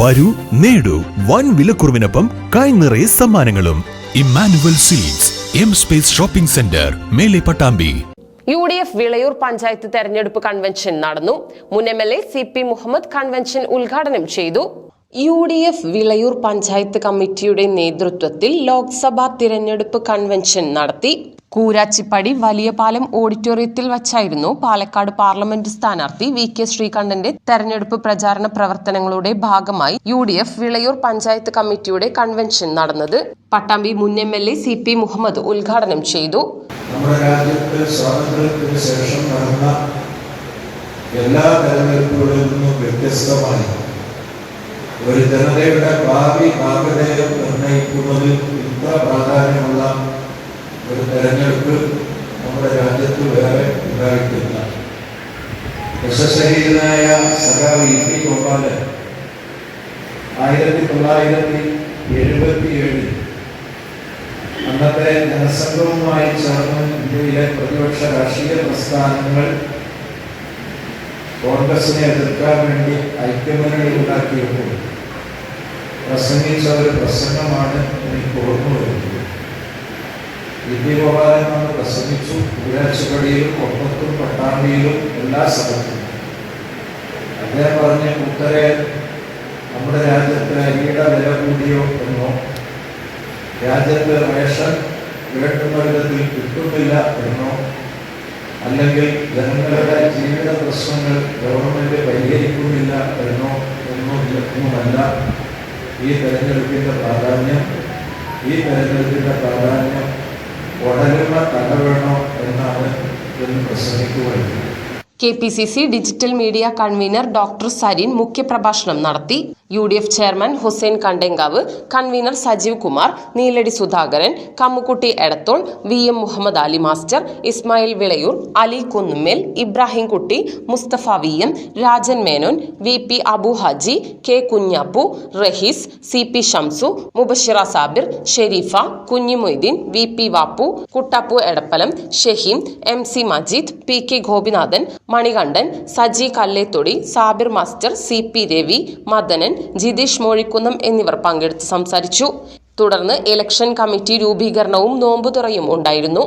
വരൂ നേടൂ. വൻ വിലക്കുറവിനൊപ്പം കൈനിറയെ സമ്മാനങ്ങളും. Emmanuel seeds M space shopping centre മേലെ Pattambi. U D F Vilayur panchayat തെരഞ്ഞെടുപ്പ് കൺവെൻഷൻ നടന്നു. മുൻ M L A C P Muhammad convention ഉദ്ഘാടനം ചെയ്തു. U D F Vilayur panchayat കമ്മിറ്റിയുടെ നേതൃത്വത്തിൽ ലോക്സഭാ തിരഞ്ഞെടുപ്പ് കൺവെൻഷൻ നടത്തി. കൂരാച്ചിപ്പടി വലിയ പാലം ഓഡിറ്റോറിയത്തിൽ വച്ചായിരുന്നു പാലക്കാട് പാർലമെന്റ് സ്ഥാനാർത്ഥി വി കെ ശ്രീകണ്ഠന്റെ തെരഞ്ഞെടുപ്പ് പ്രചാരണ പ്രവർത്തനങ്ങളുടെ ഭാഗമായി U D F Vilayur panchayat കമ്മിറ്റിയുടെ കൺവെൻഷൻ നടന്നത്. പട്ടാമ്പി മുൻ M L A C P Muhammad ഉദ്ഘാടനം ചെയ്തു. എല്ലാ തെരഞ്ഞെടുപ്പുകളിൽ നിന്നും വ്യത്യസ്തമായി ഒരു ജനതയുടെ ഭാവി നാമധേയം നിർണയിക്കുന്നതിൽ ഇത്ര പ്രാധാന്യമുള്ള ഒരു തെരഞ്ഞെടുപ്പ് നമ്മുടെ രാജ്യത്ത് വേറെ ഉണ്ടായിട്ടില്ല യശസ്വരീയനായ സഖാവ് ഇ പി ഗോപാലൻ ആയിരത്തി തൊള്ളായിരത്തി എഴുപത്തി അന്നത്തെ ജനസംഘവുമായി ചേർന്ന് ഇന്ത്യയിലെ പ്രതിപക്ഷ രാഷ്ട്രീയ പ്രസ്ഥാനങ്ങൾ കോൺഗ്രസിനെ എതിർക്കാൻ വേണ്ടി ഐക്യമനങ്ങൾ ഉണ്ടാക്കിയപ്പോൾ പ്രസംഗിച്ച ഒരു പ്രസംഗമാണ് എനിക്ക് ഓർമ്മ വരുന്നത്. ഇന്ത്യ ഗോപാലൻ പ്രസംഗിച്ചു. കുരാച്ചുപടിയിലും ഒപ്പത്തും പട്ടാമ്പിയിലും എല്ലാ സ്ഥലത്തും. അദ്ദേഹം പറഞ്ഞ കൂട്ടരെ നമ്മുടെ രാജ്യത്ത് അരിയുടെ വില കൂടിയോ എന്നോ രാജ്യത്തെ റേഷൻ വേണ്ടുന്ന വിധത്തിൽ കിട്ടുന്നില്ല എന്നോ അല്ലെങ്കിൽ ജനങ്ങളുടെ ജീവിത പ്രശ്നങ്ങൾ ഗവൺമെന്റ് പരിഹരിക്കുന്നില്ല എന്നോ എന്നോ ഒന്നുമല്ല ഈ തെരഞ്ഞെടുപ്പിന്റെ പ്രാധാന്യം ഈ തെരഞ്ഞെടുപ്പിന്റെ പ്രാധാന്യം ഉടനുള്ള തല വേണോ എന്നാണ് എന്ന് പ്രസംഗിക്കുകയുള്ളത് K P C C digital media convener doctor Sarin മുഖ്യപ്രഭാഷണം നടത്തി. U D F chairman Hussain Kandenkav convener Sajeev Kumar Neeladi Sudhakaran Kammukutty Edathol V M Muhammad Ali master Ismail Vilayur Ali Kunnummel Ibrahim Kutty Mustafa V M Rajan Menon V P Abu Haji K Kunhappu Raheez C P Shamsu Mubashira Sabir Sharifa Kunhimoitheen V P Vappu Kuttappu Edappalam Shaheem M C Majeed P K Gopinathan Manikandan Saji Kallethodi Sabir master C P Ravi Madanan Jitheesh Mozhikkunnam എന്നിവർ പങ്കെടുത്ത് സംസാരിച്ചു. തുടർന്ന് election committee രൂപീകരണവും നോമ്പുതുറയും ഉണ്ടായിരുന്നു.